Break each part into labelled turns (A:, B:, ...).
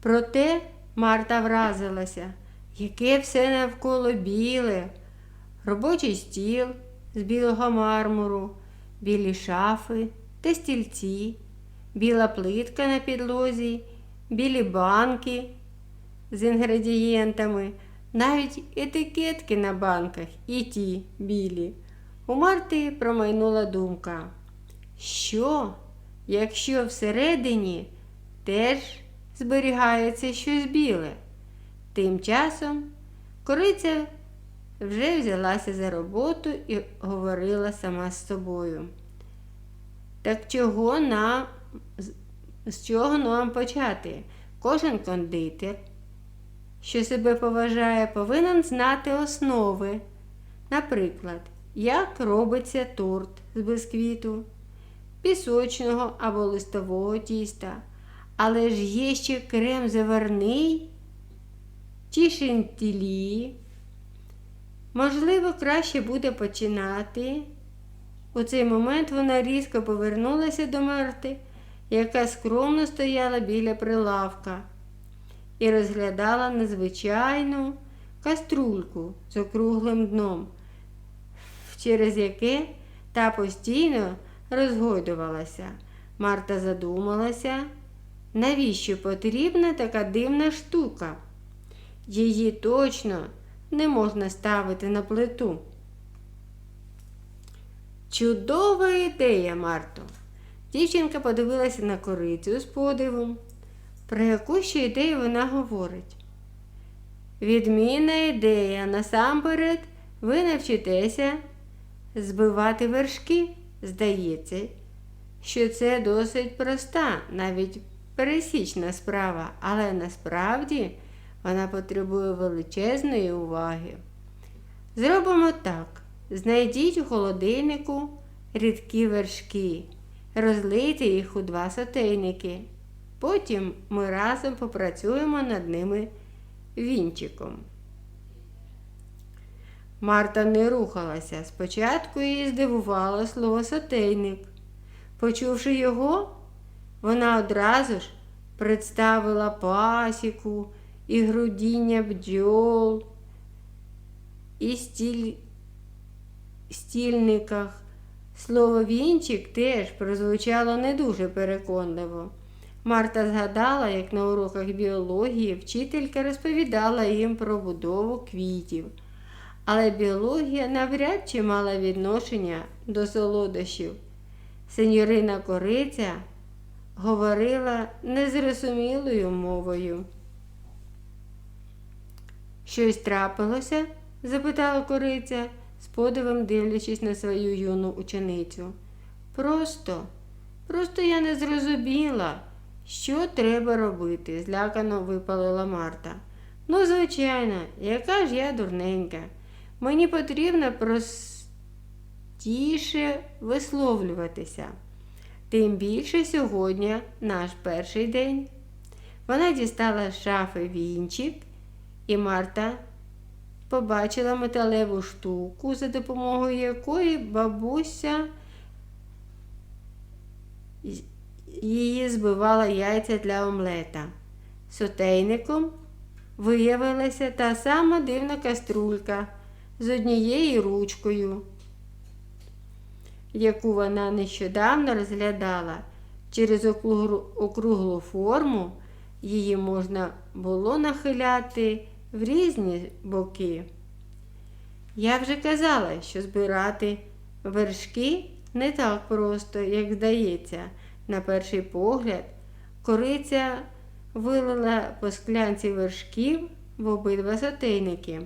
A: Проте Марта вразилася, яке все навколо біле, робочий стіл з білого мармуру, білі шафи та стільці, біла плитка на підлозі, білі банки з інгредієнтами, навіть етикетки на банках і ті білі. У Марти промайнула думка. Що, якщо всередині теж зберігається щось біле? Тим часом кориця вже взялася за роботу і говорила сама з собою. Так чого нам, з- чого нам почати? Кожен кондитер, що себе поважає, повинен знати основи. Наприклад, як робиться торт з бисквіту, пісочного або листового тіста. Але ж є ще крем заварний чи шинтілі. Можливо, краще буде починати. У цей момент вона різко повернулася до Марти, яка скромно стояла біля прилавка і розглядала незвичайну каструльку з округлим дном, через яке та постійно розгойдувалася. Марта задумалася, навіщо потрібна така дивна штука. Її точно не можна ставити на плиту. Чудова ідея, Марто. Дівчинка подивилася на корицю з подивом. Про яку ще ідею вона говорить? Відмінна ідея. Насамперед ви навчитеся збивати вершки. Здається, що це досить проста, навіть пересічна справа, але насправді вона потребує величезної уваги. Зробимо так: знайдіть у холодильнику рідкі вершки, розлийте їх у два сотейники. Потім ми разом попрацюємо над ними вінчиком. Марта не рухалася. Спочатку її здивувало слово сотейник. Почувши його, вона одразу ж представила пасіку і грудіння бджол, і стіль... стільниках. Слово вінчик теж прозвучало не дуже переконливо. Марта згадала, як на уроках біології вчителька розповідала їм про будову квітів. Але біологія навряд чи мала відношення до солодощів. Сеньорина Кориця говорила незрозумілою мовою. Щось трапилося? запитала кориця, з подивом дивлячись на свою юну ученицю. Просто, просто я не зрозуміла, що треба робити, злякано випалила Марта. Ну, звичайно, яка ж я дурненька. Мені потрібно простіше висловлюватися. Тим більше сьогодні наш перший день. Вона дістала з шафи вінчик, і Марта побачила металеву штуку, за допомогою якої бабуся її збивала яйця для омлета. Сотейником виявилася та сама дивна каструлька з однією ручкою, яку вона нещодавно розглядала. Через округлу, форму її можна було нахиляти в різні боки. Я вже казала, що збирати вершки не так просто, як здається. На перший погляд, кориця вилила по склянці вершків в обидва сотейники.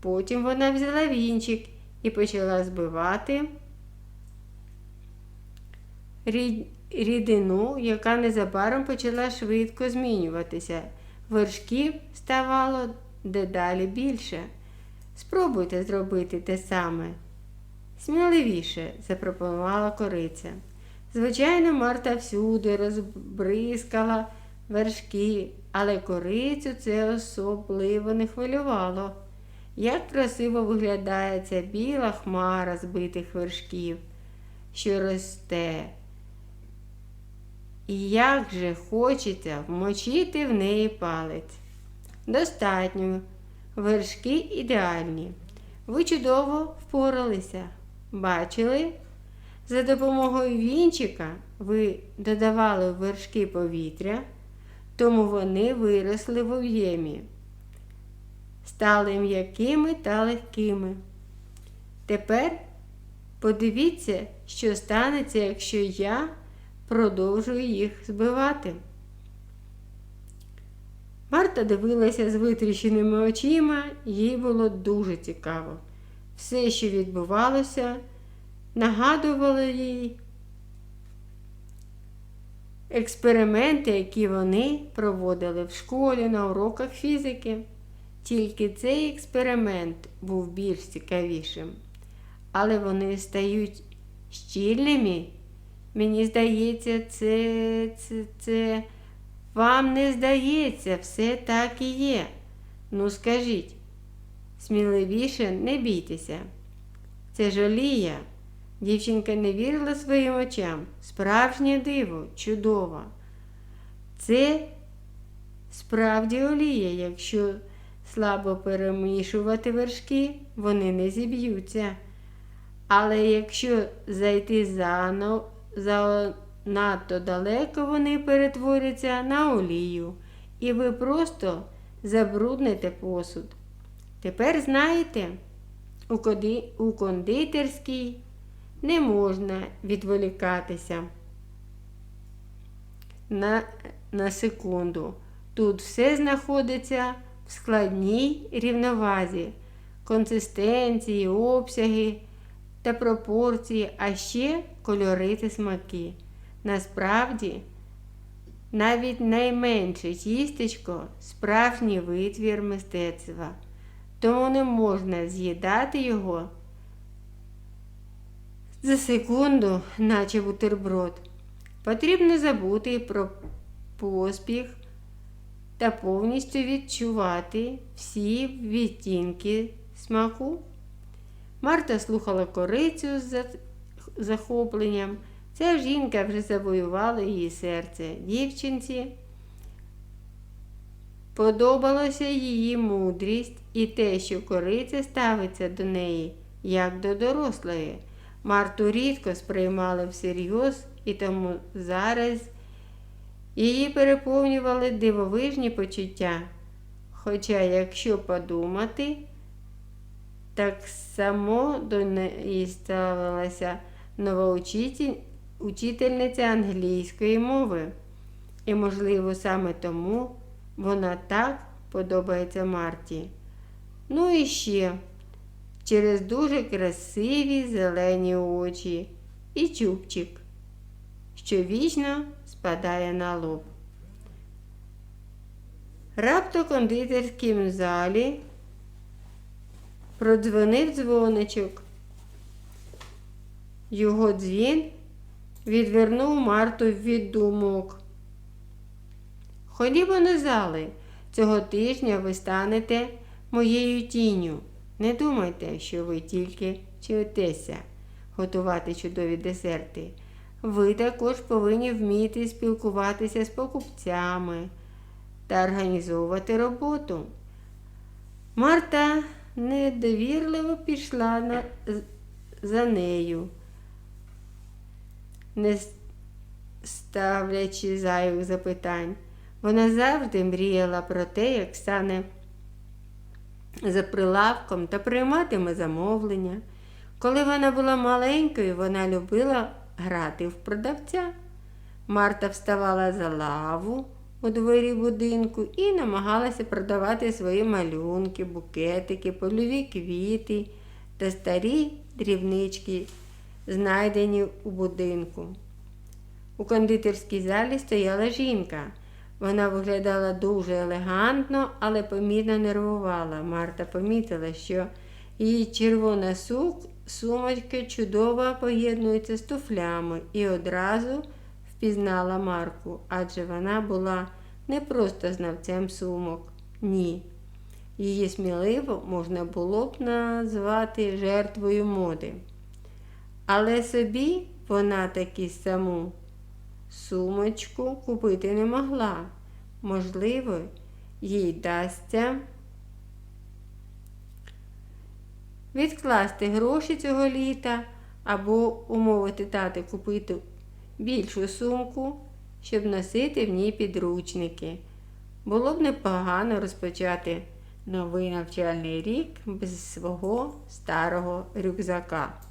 A: Потім вона взяла вінчик і почала збивати рідину, яка незабаром почала швидко змінюватися. Вершків ставало дедалі більше. Спробуйте зробити те саме. Сміливіше, запропонувала кориця. Звичайно, Марта всюди розбризкала вершки, але корицю це особливо не хвилювало. Як красиво виглядає ця біла хмара збитих вершків, що росте І як же хочеться вмочити в неї палець. Достатньо. Вершки ідеальні. Ви чудово впоралися. Бачили? За допомогою вінчика ви додавали в вершки повітря, тому вони виросли в об'ємі, стали м'якими та легкими. Тепер подивіться, що станеться, якщо я продовжую їх збивати. Марта дивилася з витріщеними очима, їй було дуже цікаво. Все, що відбувалося, нагадувало їй експерименти, які вони проводили в школі на уроках фізики. Тільки цей експеримент був більш цікавішим. Але вони стають щільними. Мені здається, це, це, це. Вам не здається, все так і є. Ну, скажіть, сміливіше не бійтеся. Це ж олія. Дівчинка не вірила своїм очам. Справжнє диво, чудово. Це справді олія, якщо слабо перемішувати вершки, вони не зіб'ються. Але якщо зайти зано, занадто далеко, вони перетворяться на олію, і ви просто забрудните посуд. Тепер знаєте, у, кондитерській не можна відволікатися на, на секунду. Тут все знаходиться в складній рівновазі, консистенції, обсяги та пропорції, а ще кольори та смаки. Насправді, навіть найменше тістечко справжній витвір мистецтва, тому не можна з'їдати його за секунду, наче бутерброд. Потрібно забути про поспіх та повністю відчувати всі відтінки смаку. Марта слухала корицю з захопленням. Ця жінка вже завоювала її серце. Дівчинці подобалося її мудрість і те, що кориця ставиться до неї, як до дорослої. Марту рідко сприймали всерйоз, і тому зараз її переповнювали дивовижні почуття. Хоча, якщо подумати, так само до неї ставилася нова учительниця англійської мови. І, можливо, саме тому вона так подобається Марті. Ну і ще через дуже красиві зелені очі і чубчик, що вічно спадає на лоб. Рапто в кондитерському залі продзвонив дзвоничок. Його дзвін відвернув Марту від думок. Ходімо на зали. Цього тижня ви станете моєю тінню. Не думайте, що ви тільки вчитеся готувати чудові десерти. Ви також повинні вміти спілкуватися з покупцями та організовувати роботу. Марта недовірливо пішла на, за нею, не ставлячи зайвих запитань. Вона завжди мріяла про те, як стане за прилавком та прийматиме замовлення. Коли вона була маленькою, вона любила грати в продавця. Марта вставала за лаву у дворі будинку і намагалася продавати свої малюнки, букетики, польові квіти та старі дрібнички, знайдені у будинку. У кондитерській залі стояла жінка. Вона виглядала дуже елегантно, але помітно нервувала. Марта помітила, що її червона сук, сумочка чудово поєднується з туфлями і одразу впізнала Марку, адже вона була не просто знавцем сумок. Ні. Її сміливо можна було б назвати жертвою моди. Але собі вона таки саму сумочку купити не могла. Можливо, їй дасться відкласти гроші цього літа або умовити тати купити більшу сумку, щоб носити в ній підручники. Було б непогано розпочати новий навчальний рік без свого старого рюкзака.